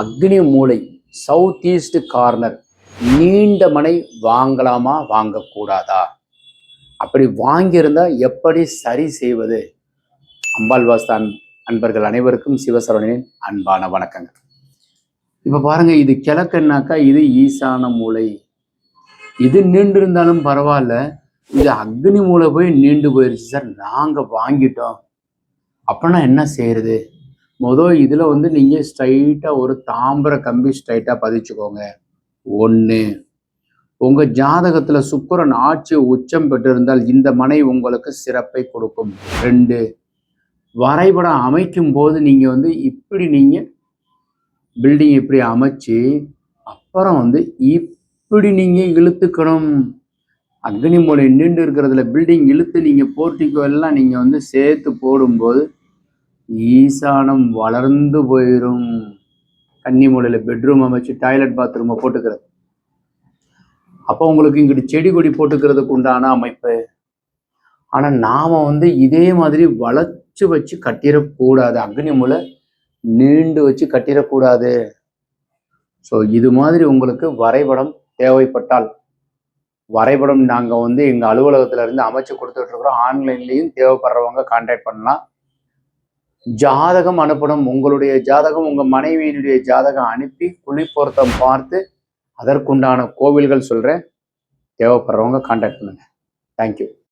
அக்னி மூலை south east corner நீண்ட மனை வாங்கலாமா வாங்கக்கூடாதா? அப்படி வாங்கியிருந்தா எப்படி சரி செய்வது? அம்பாள் வாஸ்தான் அன்பர்கள் அனைவருக்கும் சிவசரவணனின் அன்பான வணக்கங்கள். இப்போ பாருங்கள் இது கிழக்குன்னாக்கா இது ஈசான மூலை இது நீண்டு இருந்தாலும் பரவாயில்ல இது அக்னி மூலை போய் நீண்டு போயிருச்சு சார். நாங்கள் வாங்கிட்டோம். அப்படின்னா என்ன செய்யறது? மொதல் இதில் வந்து நீங்கள் ஸ்ட்ரைட்டாக ஒரு தாம்பர கம்பி ஸ்ட்ரைட்டாக பதிச்சுக்கோங்க. ஒன்று உங்கள் ஜாதகத்தில் சுக்கரன் ஆட்சி உச்சம் பெற்றிருந்தால் இந்த மனை உங்களுக்கு சிறப்பை கொடுக்கும். ரெண்டு. வரைபடம் அமைக்கும் போது நீங்கள் வந்து இப்படி நீங்கள் பில்டிங் இப்படி அமைச்சு அப்புறம் வந்து இப்படி நீங்கள் இழுத்துக்கணும். அக்னி மூலை நின்று இருக்கிறதுல பில்டிங் இழுத்து நீங்கள் போர்ட்டிக்கோ எல்லாம் நீங்கள் வந்து சேர்த்து போடும்போது ஈசானம் வளர்ந்து போயிடும் கன்னி மூலையில் பெட்ரூம் அமைச்சு டாய்லெட் பாத்ரூமை போட்டுக்கிறது. அப்போ உங்களுக்கு இங்கிட்டு செடி கொடி போட்டுக்கிறதுக்கு உண்டான அமைப்பு. ஆனால் நாம் வந்து இதே மாதிரி வளைச்சு வச்சு கட்டிடக்கூடாது. அக்னி மூலை நீண்டு வச்சு கட்டிடக்கூடாது. ஸோ இது மாதிரி உங்களுக்கு வரைபடம் தேவைப்பட்டால் வரைபடம் நாங்கள் வந்து எங்கள் அலுவலகத்திலேருந்து அமைச்சு கொடுத்துட்ருக்குறோம் ஆன்லைன்லேயும் தேவைப்படுறவங்க கான்டாக்ட் பண்ணலாம். ஜாதகம் அனுப்பணும். உங்களுடைய ஜாதகம் உங்கள் மனைவியினுடைய ஜாதகம் அனுப்பி குழி பொருத்தம் பார்த்து அதற்குண்டான கோவில்கள் சொல்கிறேன் தேவைப்படுறவங்க கான்டாக்ட் பண்ணுங்கள் தேங்க்யூ